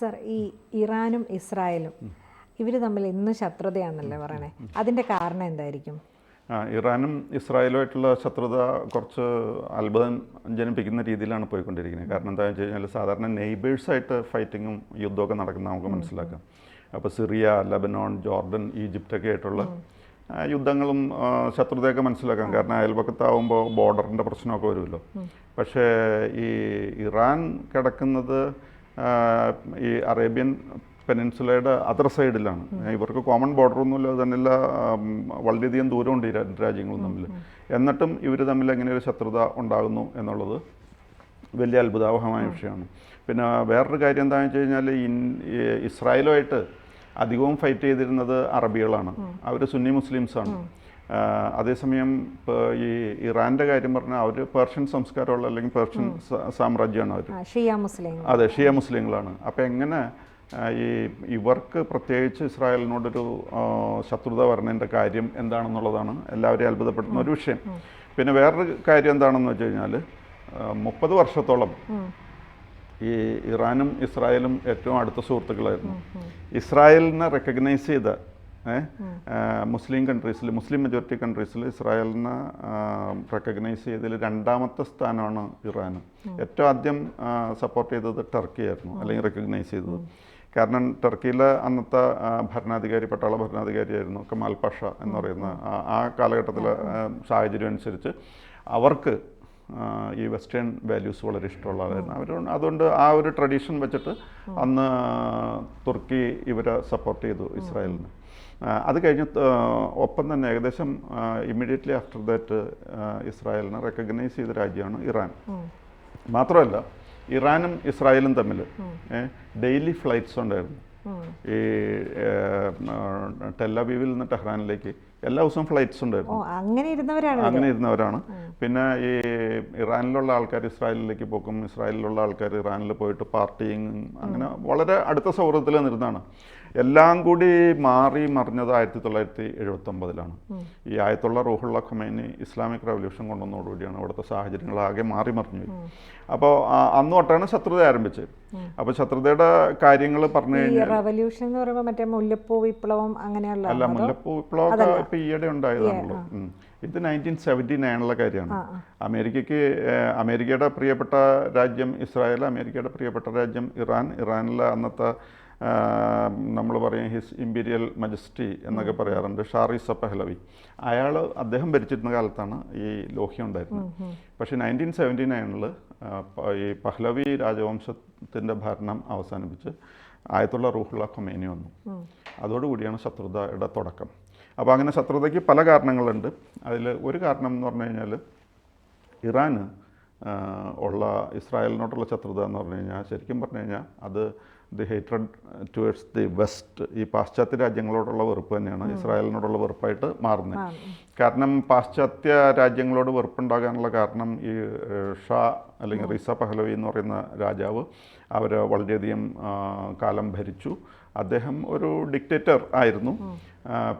Sir ഈ ഇറാനും ഇസ്രായേലും. ഇവർ തമ്മിൽ ഇന്ന് ശത്രുതയാണെന്നല്ലേ പറയണേ? അതിന്റെ കാരണം എന്തായിരിക്കും? ആ, ഇറാനും ഇസ്രായേലുമായിട്ടുള്ള ശത്രുത കുറച്ച് അത്ഭുതം ജനിപ്പിക്കുന്ന രീതിയിലാണ് പോയിക്കൊണ്ടിരിക്കുന്നത്. കാരണം എന്താ വെച്ച് കഴിഞ്ഞാൽ സാധാരണ നെയ്ബേഴ്സായിട്ട് ഫൈറ്റിങ്ങും യുദ്ധമൊക്കെ നടക്കുന്ന നമുക്ക് മനസ്സിലാക്കാം. അപ്പോൾ സിറിയ ലബനോൺ ജോർഡൻ ഈജിപ്റ്റൊക്കെ ആയിട്ടുള്ള യുദ്ധങ്ങളും ശത്രുതയൊക്കെ മനസ്സിലാക്കാം. കാരണം അയൽപക്കത്താവുമ്പോൾ ബോർഡറിന്റെ പ്രശ്നമൊക്കെ വരുമല്ലോ. പക്ഷേ ഈ ഇറാൻ കിടക്കുന്നത് ഈ അറേബ്യൻ പെനിൻസുലയുടെ അതർ സൈഡിലാണ് ഇവർക്ക് കോമൺ ബോർഡർ ഒന്നുമില്ല തന്നെയല്ല വളരെയധികം ദൂരമുണ്ട് ഈ രണ്ട് രാജ്യങ്ങളും തമ്മിൽ എന്നിട്ടും ഇവർ തമ്മിൽ എങ്ങനെ ഒരു ശത്രുത ഉണ്ടാകുന്നു എന്നുള്ളത് വലിയ അത്ഭുതാവഹമായ വിഷയമാണ്. പിന്നെ വേറൊരു കാര്യം എന്താണെന്ന് വെച്ച് കഴിഞ്ഞാൽ ഇൻ ഇസ്രായേലുമായിട്ട് അധികവും ഫൈറ്റ് ചെയ്തിരുന്നത് അറബികളാണ്. അവർ സുന്നി മുസ്ലിംസാണ്. അതേസമയം ഇപ്പോൾ ഈ ഇറാന്റെ കാര്യം പറഞ്ഞാൽ അവർ പേർഷ്യൻ സംസ്കാരമുള്ള അല്ലെങ്കിൽ പേർഷ്യൻ സാമ്രാജ്യമാണ് അവർ അതെ ഷിയ മുസ്ലിങ്ങളാണ്. അപ്പം എങ്ങനെ ഈ ഇവർക്ക് പ്രത്യേകിച്ച് ഇസ്രായേലിനോടൊരു ശത്രുത വരണേന്റെ കാര്യം എന്താണെന്നുള്ളതാണ് എല്ലാവരെയും അത്ഭുതപ്പെടുന്ന ഒരു വിഷയം. പിന്നെ വേറൊരു കാര്യം എന്താണെന്ന് വെച്ച് കഴിഞ്ഞാൽ മുപ്പത് വർഷത്തോളം ഈ ഇറാനും ഇസ്രായേലും ഏറ്റവും അടുത്ത സുഹൃത്തുക്കളായിരുന്നു. ഇസ്രായേലിനെ റെക്കഗ്നൈസ് ചെയ്ത മുസ്ലിം കൺട്രീസിൽ മുസ്ലിം മെജോറിറ്റി കൺട്രീസിൽ ഇസ്രായേലിനെ റെക്കഗ്നൈസ് ചെയ്തതിൽ രണ്ടാമത്തെ സ്ഥാനമാണ് ഇറാൻ ഏറ്റവും ആദ്യം സപ്പോർട്ട് ചെയ്തത് ടർക്കി ആയിരുന്നു അല്ലെങ്കിൽ റെക്കഗ്നൈസ് ചെയ്തത്. കാരണം ടർക്കിയിലെ അന്നത്തെ ഭരണാധികാരി പട്ടാള ഭരണാധികാരിയായിരുന്നു കമാൽ പാഷ എന്ന് പറയുന്ന ആ- കാലഘട്ടത്തിലെ സാഹചര്യം അനുസരിച്ച് അവർക്ക് ഈ വെസ്റ്റേൺ വാല്യൂസ് വളരെ ഇഷ്ടമുള്ള ആളായിരുന്നു. അവർ അതുകൊണ്ട് ആ ഒരു ട്രഡീഷൻ വെച്ചിട്ട് അന്ന് തുർക്കി ഇവരെ സപ്പോർട്ട് ചെയ്തു ഇസ്രായേലിന്. അത് കഴിഞ്ഞ് ഒപ്പം തന്നെ ഏകദേശം ഇമ്മീഡിയറ്റ്ലി ആഫ്റ്റർ ദാറ്റ് ഇസ്രായേലിനെ റെക്കഗ്നൈസ് ചെയ്ത രാജ്യമാണ് ഇറാൻ. മാത്രമല്ല ഇറാനും ഇസ്രായേലും തമ്മിൽ ഡെയിലി ഫ്ലൈറ്റ്സ് ഉണ്ടായിരുന്നു. ഈ ടെല്ലാബീവിൽ നിന്ന് ടെഹ്റാനിലേക്ക് എല്ലാ ദിവസവും ഫ്ലൈറ്റ്സ് ഉണ്ടായിരുന്നു. അങ്ങനെ ഇരുന്നവരാണ് അങ്ങനെ ഇരുന്നവരാണ്. പിന്നെ ഈ ഇറാനിലുള്ള ആൾക്കാർ ഇസ്രായേലിലേക്ക് പോക്കും ഇസ്രായേലിലുള്ള ആൾക്കാർ ഇറാനിൽ പോയിട്ട് പാർട്ടിയും അങ്ങനെ വളരെ അടുത്ത സൗഹൃദത്തിൽ നിന്നിരുന്നതാണ് എല്ലാം കൂടി മാറി മറിഞ്ഞത് ആയിരത്തി തൊള്ളായിരത്തി എഴുപത്തി ഒമ്പതിലാണ് ഈ Ayatollah Ruhollah Khomeini Islamic revolution കൊണ്ടുവന്നതോടുകൂടിയാണ് അവിടുത്തെ സാഹചര്യങ്ങൾ ആകെ മാറി മറിഞ്ഞു അപ്പോൾ അന്ന് തൊട്ടാണ് ശത്രുത ആരംഭിച്ചത് അപ്പോൾ ശത്രുതയുടെ കാര്യങ്ങൾ പറഞ്ഞു കഴിഞ്ഞാൽ റവല്യൂഷൻ എന്ന് പറയുമ്പോൾ മറ്റേ മുല്ലപ്പൂ വിപ്ലവം അങ്ങനെയുള്ള അല്ല മുല്ലപ്പൂ വിപ്ലവം ഇപ്പോൾ ഈയിടെ ഉണ്ടായതാണല്ലോ. ഇത് നയന്റീൻ സെവന്റി നയനിലെ കാര്യമാണ്. അമേരിക്കയ്ക്ക് അമേരിക്കയുടെ പ്രിയപ്പെട്ട രാജ്യം ഇസ്രായേൽ അമേരിക്കയുടെ പ്രിയപ്പെട്ട രാജ്യം ഇറാൻ. ഇറാനിലെ അന്നത്തെ നമ്മൾ പറയും ഹിസ് ഇമ്പീരിയൽ മജസ്റ്റി എന്നൊക്കെ പറയാറുണ്ട്. ഷാറിസ പെഹ്ലവി. അയാൾ അദ്ദേഹം ഭരിച്ചിരുന്ന കാലത്താണ് ഈ ലോഹ്യം ഉണ്ടായിരുന്നത്. പക്ഷേ നയന്റീൻ സെവന്റി നയനിൽ ഈ പഹ്ലവി രാജവംശത്തിന്റെ ഭരണം അവസാനിപ്പിച്ച് ആയത്തുള്ള റൂഹുള്ള ഖൊമേനി വന്നു. അതോടുകൂടിയാണ് ശത്രുതയുടെ തുടക്കം. അപ്പോൾ അങ്ങനെ ശത്രുതയ്ക്ക് പല കാരണങ്ങളുണ്ട്. അതിൽ ഒരു കാരണം എന്ന് പറഞ്ഞു കഴിഞ്ഞാൽ ഇറാന് ഉള്ള ഇസ്രായേലിനോടുള്ള ശത്രുത എന്ന് പറഞ്ഞു കഴിഞ്ഞാൽ ശരിക്കും പറഞ്ഞു കഴിഞ്ഞാൽ അത് the hated towards the west ഈ പാശ്ചാത്യ രാജ്യങ്ങളോടുള്ള വെറുപ്പ് തന്നെയാണ്. ഇസ്രായേലിനോടുള്ള വെറുപ്പായിട്ട് മാറുന്നത്. കാരണം പാശ്ചാത്യ രാജ്യങ്ങളോട് വെറുപ്പുണ്ടാകാനുള്ള കാരണം ഈ ഷാ അല്ലെങ്കിൽ റിസ പഹലവി എന്ന് പറയുന്ന രാജാവ് അവർ വളരെയധികം കാലം ഭരിച്ചു. അദ്ദേഹം ഒരു ഡിക്റ്റേറ്റർ ആയിരുന്നു.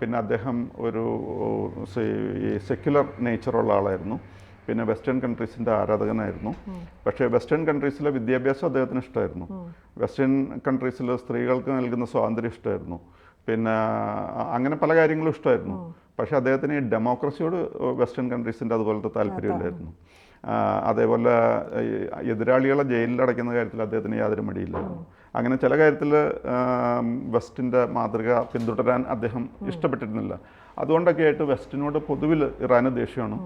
പിന്നെ അദ്ദേഹം ഒരു സെക്യുലർ നേച്ചറുള്ള ആളായിരുന്നു. പിന്നെ വെസ്റ്റേൺ കൺട്രീസിന്റെ ആരാധകനായിരുന്നു. പക്ഷേ വെസ്റ്റേൺ കൺട്രീസിലെ വിദ്യാഭ്യാസം അദ്ദേഹത്തിന് ഇഷ്ടമായിരുന്നു. വെസ്റ്റേൺ കൺട്രീസിൽ സ്ത്രീകൾക്ക് നൽകുന്ന സ്വാതന്ത്ര്യം ഇഷ്ടമായിരുന്നു. പിന്നെ അങ്ങനെ പല കാര്യങ്ങളും ഇഷ്ടമായിരുന്നു. പക്ഷേ അദ്ദേഹത്തിന് ഈ ഡെമോക്രസിയോട് വെസ്റ്റേൺ കൺട്രീസിന്റെ അതുപോലത്തെ താല്പര്യമില്ലായിരുന്നു അതേപോലെ എതിരാളികളെ ജയിലിൽ അടയ്ക്കുന്ന കാര്യത്തിൽ അദ്ദേഹത്തിന് യാതൊരു മടിയില്ലായിരുന്നു. അങ്ങനെ ചില കാര്യത്തിൽ വെസ്റ്റിന്റെ മാതൃക പിന്തുടരാൻ അദ്ദേഹം ഇഷ്ടപ്പെട്ടിരുന്നില്ല. അതുകൊണ്ടൊക്കെ ആയിട്ട് വെസ്റ്റിനോട് പൊതുവിൽ ഇറാന് ദേഷ്യമാണ്.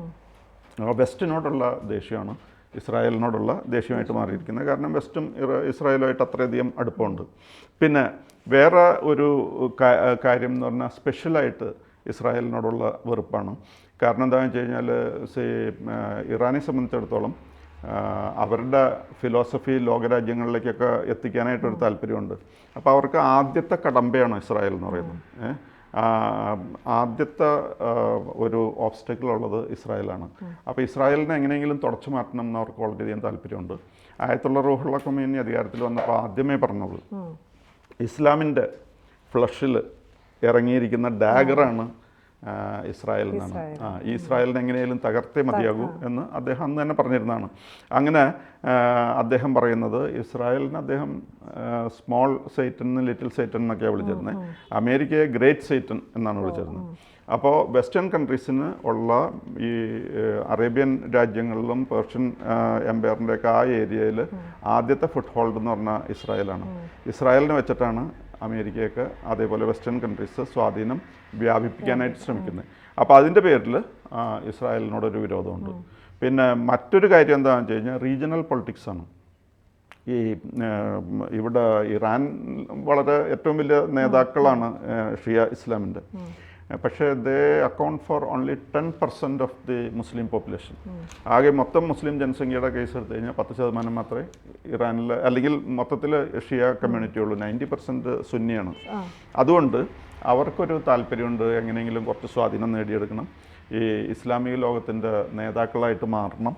ആ വെസ്റ്റിനോടുള്ള ദേഷ്യമാണ് ഇസ്രായേലിനോടുള്ള ദേഷ്യമായിട്ട് മാറിയിരിക്കുന്നത്. കാരണം വെസ്റ്റും ഇസ്രായേലുമായിട്ട് അത്രയധികം അടുപ്പമുണ്ട്. പിന്നെ വേറെ ഒരു കാര്യം എന്ന് പറഞ്ഞാൽ സ്പെഷ്യലായിട്ട് ഇസ്രായേലിനോടുള്ള വെറുപ്പാണ്. കാരണം എന്താണെന്ന് വെച്ച് കഴിഞ്ഞാൽ ഇറാനെ സംബന്ധിച്ചിടത്തോളം അവരുടെ ഫിലോസഫി ലോകരാജ്യങ്ങളിലേക്കൊക്കെ എത്തിക്കാനായിട്ടൊരു താല്പര്യമുണ്ട്. അപ്പോൾ അവർക്ക് ആദ്യത്തെ കടമ്പയാണ് ഇസ്രായേൽ എന്ന് പറയുന്നത്. ആദ്യത്തെ ഒരു ഓബ്സ്റ്റക്കിൾ ഉള്ളത് ഇസ്രായേലാണ്. അപ്പോൾ ഇസ്രായേലിനെ എങ്ങനെയെങ്കിലും തുടച്ചു മാറ്റണം എന്ന് അവർക്ക് വളരെയധികം താല്പര്യമുണ്ട്. ആയത്തുള്ള റൂഹുള്ള കൊമീനി അധികാരത്തിൽ വന്നപ്പോൾ ആദ്യമേ പറഞ്ഞത് ഇസ്ലാമിന്റെ ഫ്ലഷിൽ ഇറങ്ങിയിരിക്കുന്ന ഡാഗറാണ് ഇസ്രായേൽ എന്നാണ് ആ ഈ ഇസ്രായേലിനെ എങ്ങനെയും തകർത്തേ മതിയാകൂ എന്ന് അദ്ദേഹം അന്ന് തന്നെ പറഞ്ഞിരുന്നതാണ്. അങ്ങനെ അദ്ദേഹം പറയുന്നത് ഇസ്രായേലിന് അദ്ദേഹം സ്മോൾ സൈറ്റൻ ലിറ്റിൽ സൈറ്റൻ എന്നൊക്കെയാണ് വിളിച്ചിരുന്നത് അമേരിക്കയെ ഗ്രേറ്റ് സൈറ്റൻ എന്നാണ് വിളിച്ചിരുന്നത്. അപ്പോൾ വെസ്റ്റേൺ കൺട്രീസിന് ഉള്ള ഈ അറേബ്യൻ രാജ്യങ്ങളിലും പേർഷ്യൻ എംപയറിന്റെയൊക്കെ ആ ഏരിയയിൽ ആദ്യത്തെ ഫുട്ഹോൾഡ് എന്ന് പറഞ്ഞാൽ ഇസ്രായേലാണ്. ഇസ്രായേലിനെ വെച്ചിട്ടാണ് അമേരിക്കയൊക്കെ അതേപോലെ വെസ്റ്റേൺ കൺട്രീസ് സ്വാധീനം വ്യാപിപ്പിക്കാനായിട്ട് ശ്രമിക്കുന്നത് അപ്പോൾ അതിന്റെ പേരിൽ ഇസ്രായേലിനോടൊരു വിരോധമുണ്ട്. പിന്നെ മറ്റൊരു കാര്യം എന്താണെന്ന് വെച്ച് കഴിഞ്ഞാൽ റീജിയണൽ പൊളിറ്റിക്സാണ് ഈ ഇവിടെ ഇറാൻ വളരെ ഏറ്റവും വലിയ നേതാക്കളാണ് ഷിയ ഇസ്ലാമിന്റെ പക്ഷേ they account for only ten percent of the Muslim population ആകെ മൊത്തം മുസ്ലിം ജനസംഖ്യയുടെ കേസ് എടുത്തു കഴിഞ്ഞാൽ പത്ത് ശതമാനം മാത്രമേ ഇറാനിൽ അല്ലെങ്കിൽ മൊത്തത്തിൽ ഷിയ കമ്മ്യൂണിറ്റി ഉള്ളൂ. നയന്റി പെർസെന്റ് സുന്നിയാണ്. അതുകൊണ്ട് അവർക്കൊരു താല്പര്യമുണ്ട് എങ്ങനെയെങ്കിലും കുറച്ച് സ്വാധീനം നേടിയെടുക്കണം. ഈ ഇസ്ലാമിക ലോകത്തിന്റെ നേതാക്കളായിട്ട് മാറണം.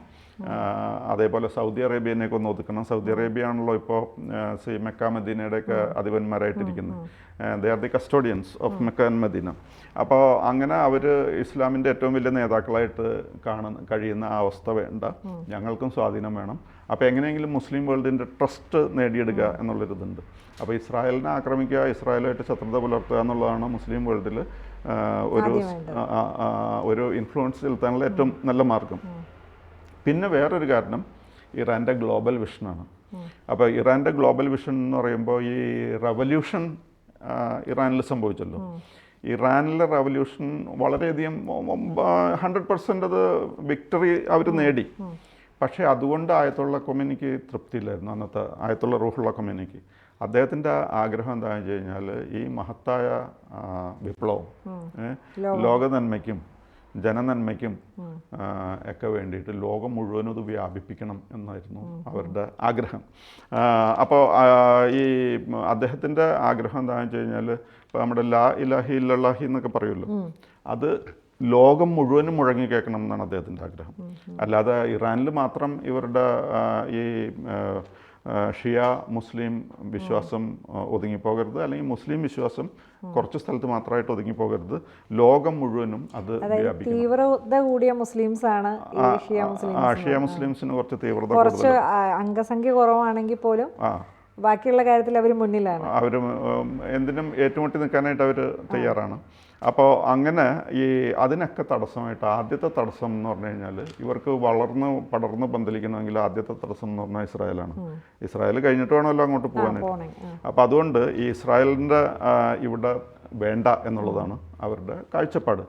അതേപോലെ സൗദി അറേബ്യനെയൊക്കെ ഒന്ന് ഒതുക്കണം. സൗദി അറേബ്യ ആണല്ലോ ഇപ്പോൾ സി മെക്ക മദീനയുടെയൊക്കെ അധിപന്മാരായിട്ടിരിക്കുന്നത് they are the custodians of Mecca and Medina. അപ്പോൾ അങ്ങനെ അവർ ഇസ്ലാമിന്റെ ഏറ്റവും വലിയ നേതാക്കളായിട്ട് കാണുന്ന കഴിയുന്ന ആ അവസ്ഥ വേണ്ട. ഞങ്ങൾക്കും സ്വാധീനം വേണം. അപ്പോൾ എങ്ങനെയെങ്കിലും മുസ്ലിം വേൾഡിന്റെ ട്രസ്റ്റ് നേടിയെടുക്കുക എന്നുള്ളൊരിതുണ്ട്. അപ്പോൾ ഇസ്രായേലിനെ ആക്രമിക്കുക ഇസ്രായേലായിട്ട് ശത്രുത പുലർത്തുക എന്നുള്ളതാണ് മുസ്ലിം വേൾഡിൽ ഒരു ഒരു ഇൻഫ്ലുവൻസ് ചെലുത്താനുള്ള ഏറ്റവും നല്ല മാർഗം. പിന്നെ വേറൊരു കാരണം ഇറാന്റെ ഗ്ലോബൽ വിഷനാണ് അപ്പോൾ ഇറാന്റെ ഗ്ലോബൽ വിഷൻ എന്ന് പറയുമ്പോൾ ഈ റവല്യൂഷൻ ഇറാനിൽ സംഭവിച്ചല്ലോ. ഇറാനിലെ റവല്യൂഷൻ വളരെയധികം ഹൺഡ്രഡ് പെർസെന്റ് അത് വിക്ടറി അവർ നേടി. പക്ഷേ അതുകൊണ്ട് ആയത്തുള്ള കൊമ്മിനിക്ക് തൃപ്തിയില്ലായിരുന്നു. അന്നത്തെ ആയത്തുള്ള റൂഹുള്ള കൊമ്മിനിക്ക് അദ്ദേഹത്തിന്റെ ആഗ്രഹം എന്താണെന്ന് വെച്ച് കഴിഞ്ഞാൽ ഈ മഹത്തായ വിപ്ലവം ലോകനന്മയ്ക്കും ലോക. നന്മയ്ക്കും ജനനന്മയ്ക്കും ഒക്കെ വേണ്ടിയിട്ട് ലോകം മുഴുവനും ഇത് വ്യാപിപ്പിക്കണം എന്നായിരുന്നു അവരുടെ ആഗ്രഹം. അപ്പോൾ ഈ അദ്ദേഹത്തിന്റെ ആഗ്രഹം എന്താണെന്ന് വെച്ച് കഴിഞ്ഞാൽ ഇപ്പോൾ നമ്മുടെ ലാ ഇലാഹി ഇല്ലല്ലാഹി എന്നൊക്കെ പറയുമല്ലോ. അത് ലോകം മുഴുവനും മുഴങ്ങി കേൾക്കണം എന്നാണ് അദ്ദേഹത്തിന്റെ ആഗ്രഹം. അല്ലാതെ ഇറാനിൽ മാത്രം ഇവരുടെ ഈ ഷിയ മുസ്ലിം വിശ്വാസം ഒതുങ്ങിപ്പോകരുത്. അല്ലെങ്കിൽ മുസ്ലിം വിശ്വാസം കുറച്ച് സ്ഥലത്ത് മാത്രമായിട്ട് ഒതുങ്ങിപ്പോകരുത്. ലോകം മുഴുവനും അത് തീവ്രത കൂടിയ മുസ്ലിംസ് ആണ് ഷിയ മുസ്ലിംസിന് കുറച്ച് തീവ്രത കുറച്ച് അംഗസംഖ്യ കുറവാണെങ്കിൽ പോലും ബാക്കിയുള്ള കാര്യത്തിൽ അവർ മുന്നിലാണ്. അവർ എന്തിനും ഏറ്റുമുട്ടി നിൽക്കാനായിട്ട് അവർ തയ്യാറാണ്. അപ്പോൾ അങ്ങനെ ഈ അതിനൊക്കെ തടസ്സമായിട്ട് ആദ്യത്തെ തടസ്സം എന്ന് പറഞ്ഞു കഴിഞ്ഞാൽ ഇവർക്ക് വളർന്ന് പടർന്ന് പന്തലിക്കണമെങ്കിൽ ആദ്യത്തെ തടസ്സം എന്ന് പറഞ്ഞാൽ ഇസ്രായേലാണ്. ഇസ്രായേൽ കഴിഞ്ഞിട്ട് വേണമല്ലോ അങ്ങോട്ട് പോകാനായിട്ട്. അപ്പോൾ അതുകൊണ്ട് ഈ ഇസ്രായേലിന്റെ ഇവിടെ വേണ്ട എന്നുള്ളതാണ് അവരുടെ കാഴ്ചപ്പാട്.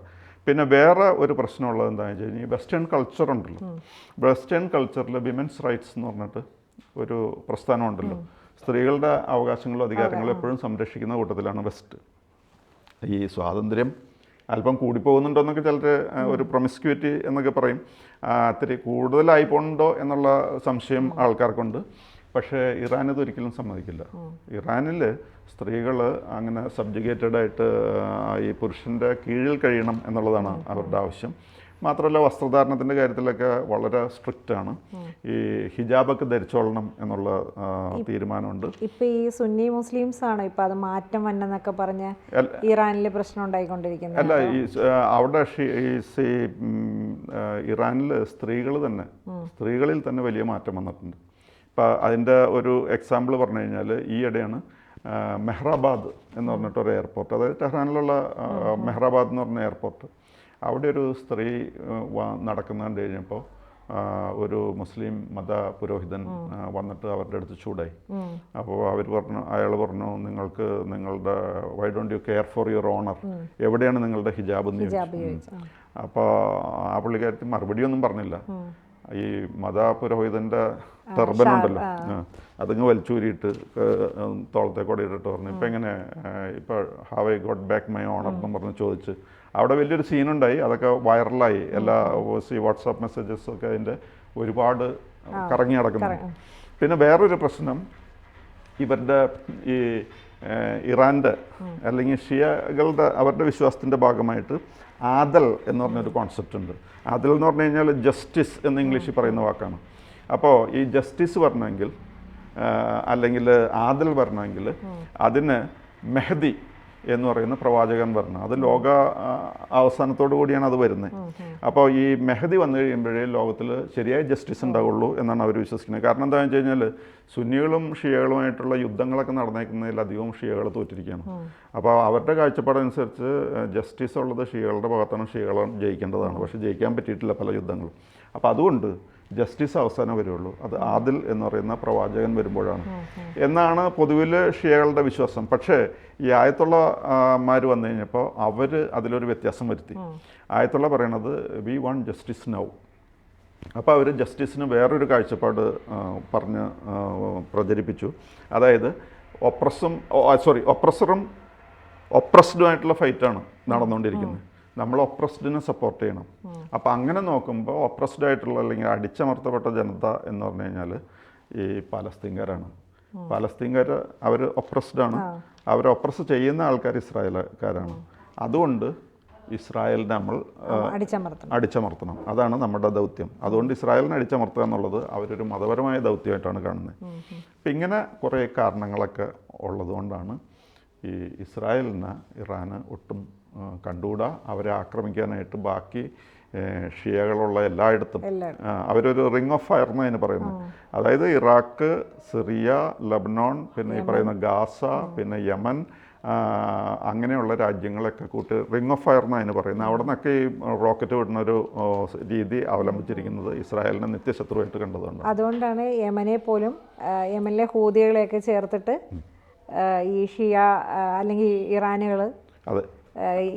പിന്നെ വേറെ ഒരു പ്രശ്നമുള്ളത് എന്താണെന്ന് വെച്ച് കഴിഞ്ഞാൽ വെസ്റ്റേൺ കൾച്ചർ ഉണ്ടല്ലോ. വെസ്റ്റേൺ കൾച്ചറിൽ വിമൻസ് റൈറ്റ്സ് എന്ന് പറഞ്ഞിട്ട് ഒരു പ്രസ്ഥാനമുണ്ടല്ലോ. സ്ത്രീകളുടെ അവകാശങ്ങളും അധികാരങ്ങളും എപ്പോഴും സംരക്ഷിക്കുന്ന കൂട്ടത്തിലാണ് വെസ്റ്റ്. ഈ സ്വാതന്ത്ര്യം അല്പം കൂടിപ്പോകുന്നുണ്ടോ എന്നൊക്കെ ചിലർ ഒരു പ്രൊമിസ്ക്യൂറ്റി എന്നൊക്കെ പറയും. ഇത്തിരി കൂടുതലായി പോകുന്നുണ്ടോ എന്നുള്ള സംശയം ആൾക്കാർക്കുണ്ട്. പക്ഷേ ഇറാൻ ഇതൊരിക്കലും സമ്മതിക്കില്ല. ഇറാനിൽ സ്ത്രീകൾ അങ്ങനെ സബ്ജുഗേറ്റഡ് ആയിട്ട് ഈ പുരുഷന്റെ കീഴിൽ കഴിയണം എന്നുള്ളതാണ് അവരുടെ ആവശ്യം. മാത്രമല്ല വസ്ത്രധാരണത്തിന്റെ കാര്യത്തിലൊക്കെ വളരെ സ്ട്രിക്റ്റ് ആണ്. ഈ ഹിജാബൊക്കെ ധരിച്ചോളണം എന്നുള്ള തീരുമാനമുണ്ട്. ഇപ്പൊ ഈ സുന്നി മുസ്ലിംസ് ആണ്? ഇപ്പൊ അത് മാറ്റം വന്നെന്നൊക്കെ പറഞ്ഞ് ഇറാനിലെ ഇറാനിൽ പ്രശ്നം ഉണ്ടായിക്കൊണ്ടിരിക്കുന്നത്. അല്ല ഈ അവിടെ ഈ ഇറാനിൽ സ്ത്രീകൾ തന്നെ സ്ത്രീകളിൽ തന്നെ വലിയ മാറ്റം വന്നിട്ടുണ്ട്. ഇപ്പം അതിന്റെ ഒരു എക്സാമ്പിൾ പറഞ്ഞു കഴിഞ്ഞാൽ ഈയിടെയാണ് ആ, മെഹ്റാബാദ് എന്ന് പറഞ്ഞിട്ടൊരു എയർപോർട്ട് അതായത് ടെഹ്റാനിലുള്ള മെഹ്റാബാദ് എന്ന് പറഞ്ഞ എയർപോർട്ട് അവിടെ ഒരു സ്ത്രീ നടക്കുന്ന കണ്ടു കഴിഞ്ഞപ്പോൾ ഒരു മുസ്ലിം മത പുരോഹിതൻ വന്നിട്ട് അവരുടെ അടുത്ത് ചൂടായി. അപ്പോൾ അവർ പറഞ്ഞു അയാൾ പറഞ്ഞു നിങ്ങൾക്ക് നിങ്ങളുടെ why don't you care for your honour എവിടെയാണ് നിങ്ങളുടെ ഹിജാബ് എന്ന് ചോദിച്ചു. അപ്പോൾ ആ പുള്ളിക്കാരത്തി മറുപടിയൊന്നും പറഞ്ഞില്ല. ഈ മതപുരോഹിതന്റെ ടർബൻ ഉണ്ടല്ലോ അതങ്ങ് വലിച്ചൂരിയിട്ട് തോളത്തെ കൂടെ ഇട്ടിട്ട് പറഞ്ഞു ഇപ്പം എങ്ങനെ ഇപ്പോൾ have I got back my honour എന്ന് പറഞ്ഞ് ചോദിച്ച്. അവിടെ വലിയൊരു സീനുണ്ടായി അതൊക്കെ വൈറലായി. എല്ലാ ഈ വാട്സാപ്പ് മെസ്സേജസ് ഒക്കെ അതിന്റെ ഒരുപാട് കറങ്ങി നടക്കുന്നുണ്ട്. പിന്നെ വേറൊരു പ്രശ്നം ഇവരുടെ ഈ ഇറാന്റെ ഇറാന്റെ അല്ലെങ്കിൽ ഷിയകളുടെ അവരുടെ വിശ്വാസത്തിന്റെ ഭാഗമായിട്ട് ആദൽ എന്ന് പറഞ്ഞൊരു കോൺസെപ്റ്റ് ഉണ്ട്. ആദൽ എന്ന് പറഞ്ഞു കഴിഞ്ഞാൽ ജസ്റ്റിസ് എന്ന് ഇംഗ്ലീഷിൽ പറയുന്ന വാക്കാണ്. അപ്പോൾ ഈ ജസ്റ്റിസ് പറഞ്ഞെങ്കിൽ അല്ലെങ്കിൽ ആദൽ പറഞ്ഞെങ്കിൽ അതിന് മെഹദി എന്ന് പറയുന്ന പ്രവാചകൻ പറഞ്ഞു. അത് ലോക അവസാനത്തോടു കൂടിയാണ് അത് വരുന്നത്. അപ്പോൾ ഈ മെഹദി വന്നു കഴിയുമ്പോഴേ ലോകത്തിൽ ശരിയായ ജസ്റ്റിസ് ഉണ്ടാവുള്ളൂ എന്നാണ് അവർ വിശ്വസിക്കുന്നത്. കാരണം എന്താണെന്ന് വെച്ച് കഴിഞ്ഞാൽ സുന്നികളും ഷിയകളുമായിട്ടുള്ള യുദ്ധങ്ങളൊക്കെ നടന്നേക്കുന്നതിൽ അധികവും ഷിയകൾ തോറ്റിരിക്കുകയാണ്. അപ്പോൾ അവരുടെ കാഴ്ചപ്പാടനുസരിച്ച് ജസ്റ്റിസ് ഉള്ളത് ഷിയകളുടെ ഭാഗത്താണ് ഷിയകൾ ജയിക്കേണ്ടതാണ്. പക്ഷേ ജയിക്കാൻ പറ്റിയിട്ടില്ല പല യുദ്ധങ്ങളും. അപ്പോൾ അതുകൊണ്ട് ജസ്റ്റിസ് അവസാനം വരുള്ളൂ. അത് ആദിൽ എന്ന് പറയുന്ന പ്രവാചകൻ വരുമ്പോഴാണ്. എന്നാണ് പൊതുവിൽ ഷിയകളുടെ വിശ്വാസം. പക്ഷേ ഈ ആയത്തുള്ള മാർ വന്നു കഴിഞ്ഞപ്പോൾ അവർ അതിലൊരു വ്യത്യാസം വരുത്തി. ആയത്തുള്ള പറയണത് വി വാണ്ട് ജസ്റ്റിസ് നൗ. അപ്പോൾ അവർ ജസ്റ്റിസിന് വേറൊരു കാഴ്ചപ്പാട് പറഞ്ഞ് പ്രചരിപ്പിച്ചു. അതായത് ഒപ്രസും സോറി ഒപ്രസറും ഒപ്രസ്ഡുമായിട്ടുള്ള ഫൈറ്റാണ് നടന്നുകൊണ്ടിരിക്കുന്നത്. നമ്മൾ ഒപ്രസ്ഡിനെ സപ്പോർട്ട് ചെയ്യണം. അപ്പോൾ അങ്ങനെ നോക്കുമ്പോൾ ഒപ്രസ്ഡ് ആയിട്ടുള്ള അല്ലെങ്കിൽ അടിച്ചമർത്തപ്പെട്ട ജനത എന്ന് പറഞ്ഞു കഴിഞ്ഞാൽ ഈ പാലസ്തീൻകാരാണ്. പാലസ്തീൻകാർ അവർ ഒപ്രസ്ഡ് ആണ്. അവർ ഒപ്രസ് ചെയ്യുന്ന ആൾക്കാർ ഇസ്രായേൽക്കാരാണ് അതുകൊണ്ട് ഇസ്രായേലിനെ നമ്മൾ അടിച്ചമർത്തണം. അതാണ് നമ്മുടെ ദൗത്യം. അതുകൊണ്ട് ഇസ്രായേലിനെ അടിച്ചമർത്തുക എന്നുള്ളത് അവരൊരു മതപരമായ ദൗത്യമായിട്ടാണ് കാണുന്നത്. അപ്പം ഇങ്ങനെ കുറേ കാരണങ്ങളൊക്കെ ഉള്ളതുകൊണ്ടാണ് ഈ ഇസ്രായേലിന് ഇറാന് ഒട്ടും കണ്ടുകൂടാ അവരെ ആക്രമിക്കാനായിട്ട് ബാക്കി ഷിയകളുള്ള എല്ലായിടത്തും. അവരൊരു റിങ് ഓഫ് ഫയർ എന്ന് അതിന് പറയുന്നത് അതായത് ഇറാഖ് സിറിയ ലബ്നോൺ പിന്നെ ഈ പറയുന്ന ഗാസ പിന്നെ യമൻ അങ്ങനെയുള്ള രാജ്യങ്ങളൊക്കെ കൂട്ടി റിങ് ഓഫ് ഫയർ എന്ന് അതിന് പറയുന്നത് അവിടെ നിന്നൊക്കെ ഈ റോക്കറ്റ് വിടുന്ന ഒരു രീതി അവലംബിച്ചിരിക്കുന്നത് ഇസ്രായേലിനെ നിത്യശത്രുവായിട്ട് കണ്ടതുകൊണ്ടാണ്. അതുകൊണ്ടാണ് യമനെ പോലും യമനിലെ ഹൂതികളെയൊക്കെ ചേർത്തിട്ട് ഈ ഷിയ അല്ലെങ്കിൽ ഇറാനുകൾ അതെ.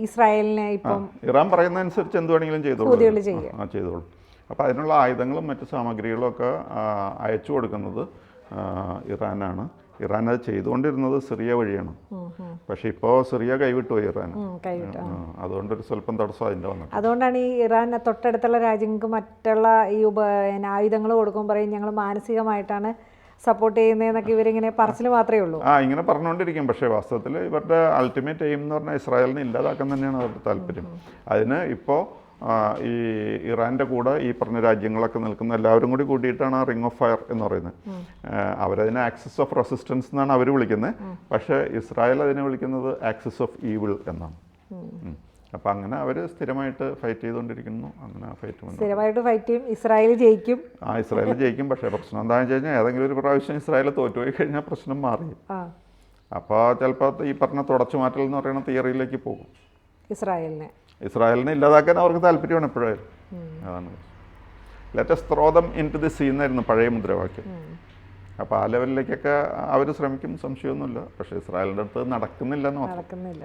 ഇസ്രായേലിനെ ഇപ്പം ഇറാൻ പറയുന്ന അനുസരിച്ച് എന്ത് വേണമെങ്കിലും ചെയ്തോളൂ. ആ ചെയ്തോളൂ. അപ്പോൾ അതിനുള്ള ആയുധങ്ങളും മറ്റ് സാമഗ്രികളും ഒക്കെ അയച്ചു കൊടുക്കുന്നത് ഇറാനാണ്. ഇറാൻ അത് ചെയ്തുകൊണ്ടിരുന്നത് സിറിയ വഴിയാണ്. പക്ഷെ ഇപ്പോ സിറിയ കൈവിട്ടു പോയി ഇറാൻ അതുകൊണ്ടൊരു സ്വല്പം തടസ്സം അതിന്റെ വന്നിട്ട് അതുകൊണ്ടാണ് ഈ ഇറാൻ തൊട്ടടുത്തുള്ള രാജ്യങ്ങൾക്ക് മറ്റുള്ള ഈ ഉപ ആയുധങ്ങൾ കൊടുക്കുമ്പോൾ പറയും ഞങ്ങൾ മാനസികമായിട്ടാണ് സപ്പോർട്ട് ചെയ്യുന്നതെന്നൊക്കെ ഇവരിങ്ങനെ പറച്ചിൽ മാത്രമേ ഉള്ളൂ. ആ ഇങ്ങനെ പറഞ്ഞുകൊണ്ടിരിക്കും പക്ഷേ വാസ്തവത്തിൽ ഇവരുടെ അൾട്ടിമേറ്റ് എയിം എന്ന് പറഞ്ഞാൽ ഇസ്രായേലിനെ ഇല്ലാതാക്കാൻ തന്നെയാണ് അവരുടെ താല്പര്യം. അതിന് ഇപ്പോൾ ഈ ഇറാന്റെ കൂടെ ഈ പറഞ്ഞ രാജ്യങ്ങളൊക്കെ നിൽക്കുന്ന എല്ലാവരും കൂടി കൂട്ടിയിട്ടാണ് ആ റിംഗ് ഓഫ് ഫയർ എന്ന് പറയുന്നത്. അവരതിനെ ആക്സിസ് ഓഫ് റെസിസ്റ്റൻസ് എന്നാണ് അവർ വിളിക്കുന്നത്. പക്ഷേ ഇസ്രായേൽ അതിനെ വിളിക്കുന്നത് ആക്സിസ് ഓഫ് ഈവിൾ എന്നാണ്. അപ്പം അങ്ങനെ അവർ സ്ഥിരമായിട്ട് ഫൈറ്റ് ചെയ്തുകൊണ്ടിരിക്കുന്നു അങ്ങനെ ഫൈറ്റ് സ്ഥിരമായിട്ട് ഫൈറ്റ് ചെയ്യും. ഇസ്രായേൽ ജയിക്കും. ആ ഇസ്രായേൽ ജയിക്കും. പക്ഷേ പ്രശ്നം എന്താണെന്ന് വെച്ച് കഴിഞ്ഞാൽ ഏതെങ്കിലും ഒരു പ്രാവശ്യം ഇസ്രായേൽ തോറ്റുപോയി കഴിഞ്ഞാൽ പ്രശ്നം മാറി. അപ്പോൾ ചിലപ്പോൾ ഈ പറഞ്ഞ തുടച്ചു മാറ്റൽ എന്ന് പറയുന്ന തിയറിയിലേക്ക് പോകും. ഇസ്രായേലിനെ. ഇസ്രായേലിനെ ഇല്ലാതാക്കാൻ അവർക്ക് താല്പര്യമാണ് എപ്പോഴായാലും. അതാണ് let's throw them into the സീന്നായിരുന്നു പഴയ മുദ്രാവാക്യം. അപ്പോൾ ആ ലെവലിലേക്കൊക്കെ അവർ ശ്രമിക്കും. സംശയമൊന്നുമില്ല. പക്ഷേ ഇസ്രായേലിന്റെ അടുത്ത് നടക്കുന്നില്ല നടക്കുന്നില്ല.